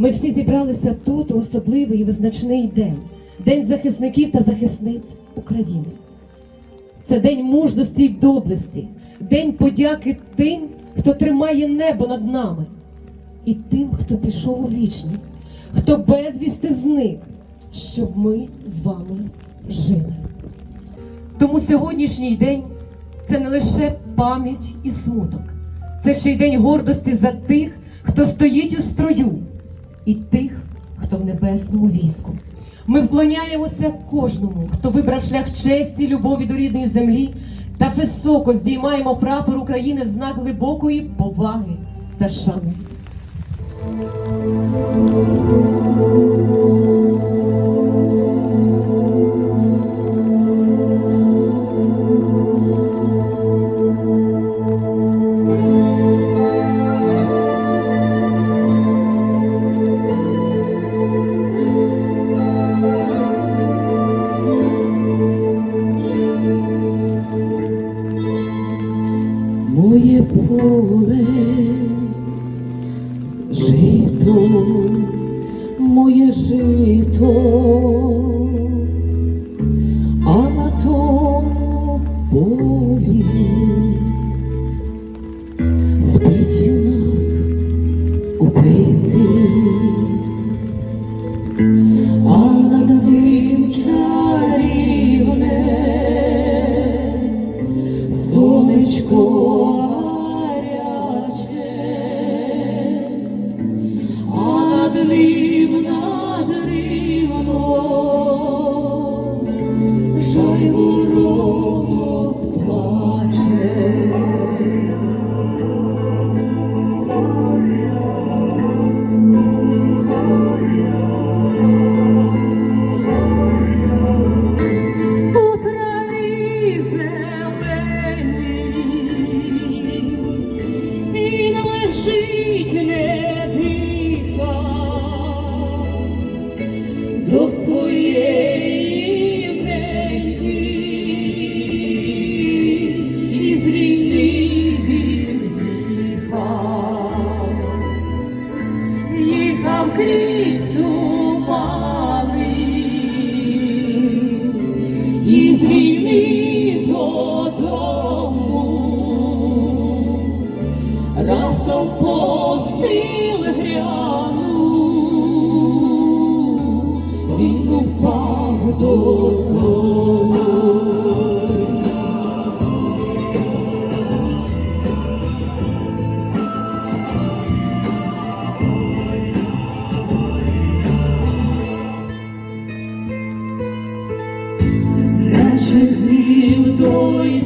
Ми всі зібралися тут у особливий і визначний день. День захисників та захисниць України. Це день мужності й доблесті, день подяки тим, хто тримає небо над нами, і тим, хто пішов у вічність, хто безвісти зник, щоб ми з вами жили. Тому сьогоднішній день це не лише пам'ять і смуток, це ще й день гордості за тих, хто стоїть у строю, і тих, хто в небесному війську. Ми вклоняємося кожному, хто вибрав шлях честі, любові до рідної землі, та високо здіймаємо прапор України в знак глибокої поваги та шани. А на тому полі спить юнак убитий, а над ним чарівне сонечко гаряче, а над ним з війни додому раптом постріл грянув, він упав додому.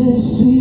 лежить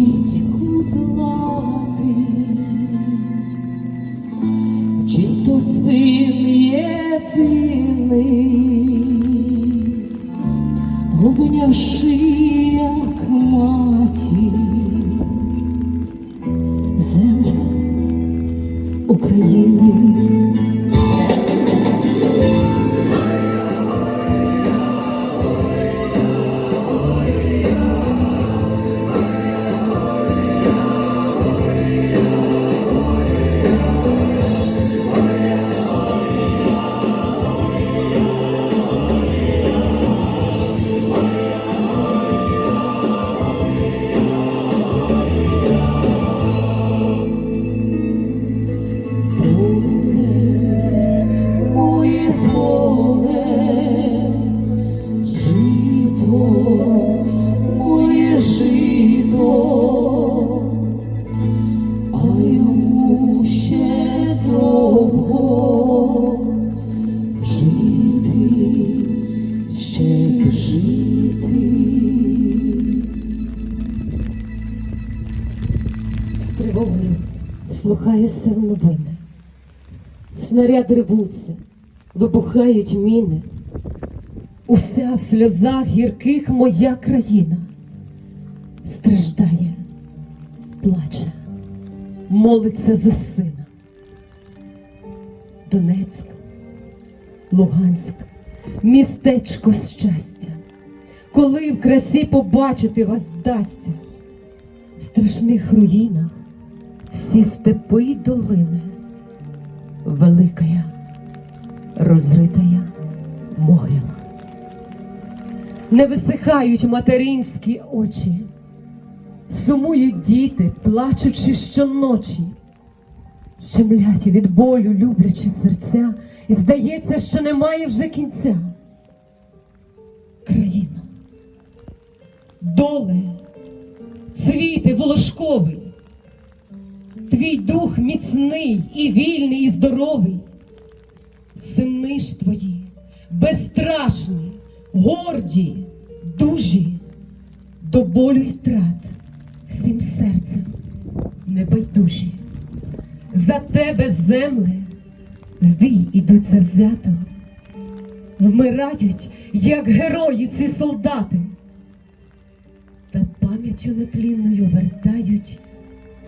вслухаюся в новини. Снаряди рвуться, вибухають міни. Уся в сльозах гірких моя країна страждає, плаче, молиться за сина. Донецьк, Луганськ, містечко щастя, коли в красі побачити вас вдасться, в страшних руїнах всі степи й долини, великая, розритая могила. Не висихають материнські очі, сумують діти, плачучи щоночі, щемлять від болю люблячі серця, і здається, що немає вже кінця. Країно, доле, цвіти волошковий, твій дух міцний і вільний, і здоровий, сини ж твої, безстрашні, горді, дужі, до болю й втрат, всім серцем небайдужі. За тебе, земле, в бій ідуть завзято, вмирають, як герої ці солдати, та пам'яттю нетлінною вертають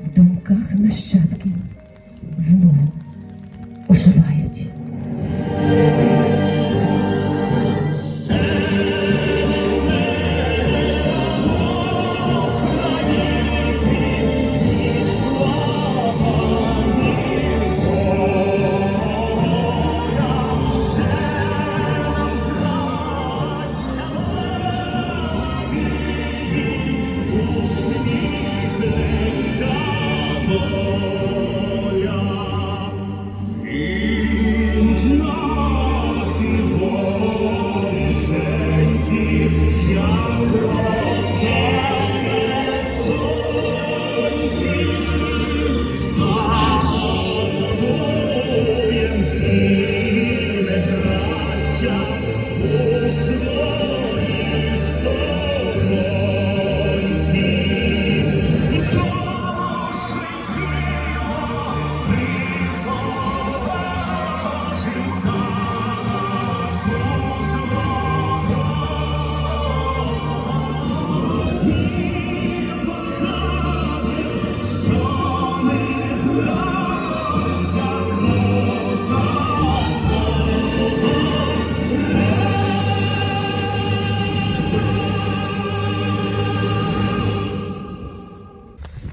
в думках нащадків, знову оживають.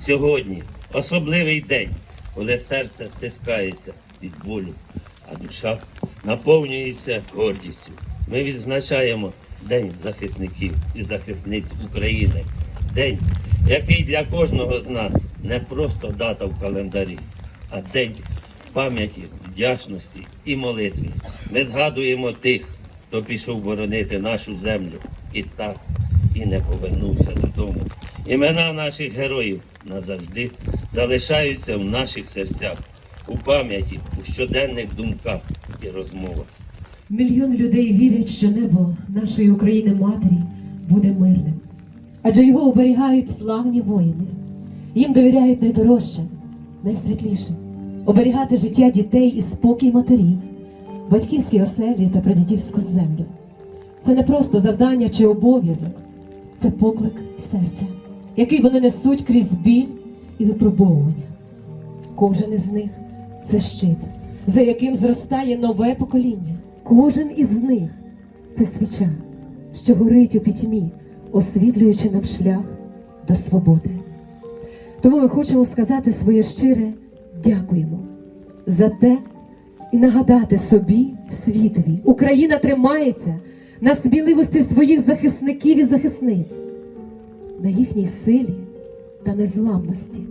Сьогодні особливий день, коли серце стискається від болю, а душа наповнюється гордістю. Ми відзначаємо День захисників і захисниць України. День, який для кожного з нас не просто дата в календарі, а день пам'яті, вдячності і молитви. Ми згадуємо тих, хто пішов боронити нашу землю і так і не повернувся додому. Імена наших героїв назавжди залишаються в наших серцях, у пам'яті, у щоденних думках і розмовах. Мільйон людей вірять, що небо нашої України матері буде мирним, адже його оберігають славні воїни. Їм довіряють найдорожче, найсвітліше оберігати життя дітей і спокій матерів, батьківські оселі та прадідівську землю. Це не просто завдання чи обов'язок, це поклик серця, який вони несуть крізь біль і випробовування. Кожен із них це щит, за яким зростає нове покоління. Кожен із них це свіча, що горить у пітьмі, освітлюючи нам шлях до свободи. Тому ми хочемо сказати своє щире дякуємо за те і нагадати собі, світові. Україна тримається на сміливості своїх захисників і захисниць, на їхній силі та незламності.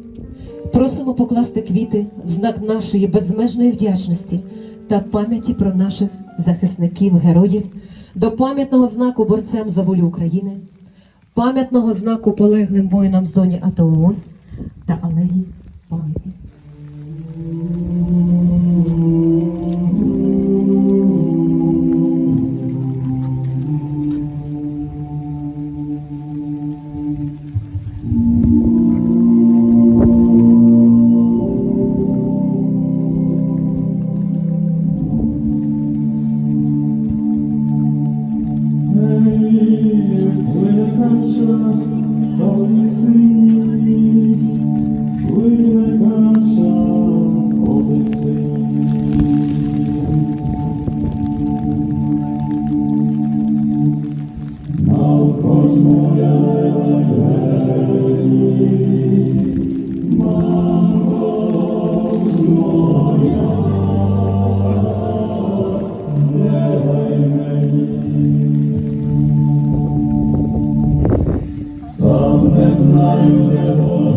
Просимо покласти квіти в знак нашої безмежної вдячності та пам'яті про наших захисників, героїв, до пам'ятного знаку борцям за волю України, пам'ятного знаку полеглим воїнам в зоні АТО ООС та алеї пам'яті. Lord.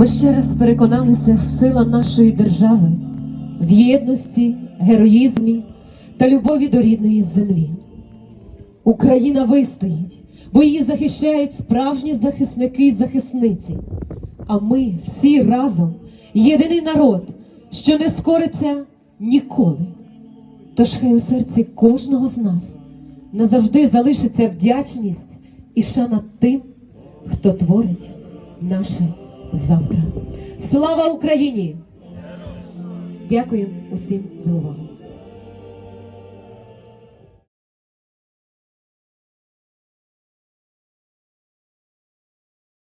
Ми ще раз переконалися, сила нашої держави в єдності, героїзмі та любові до рідної землі. Україна вистоїть, бо її захищають справжні захисники і захисниці. А ми всі разом єдиний народ, що не скориться ніколи. Тож хай у серці кожного з нас назавжди залишиться вдячність і шана тим, хто творить наше завтра. Слава Україні! Дякую усім за увагу.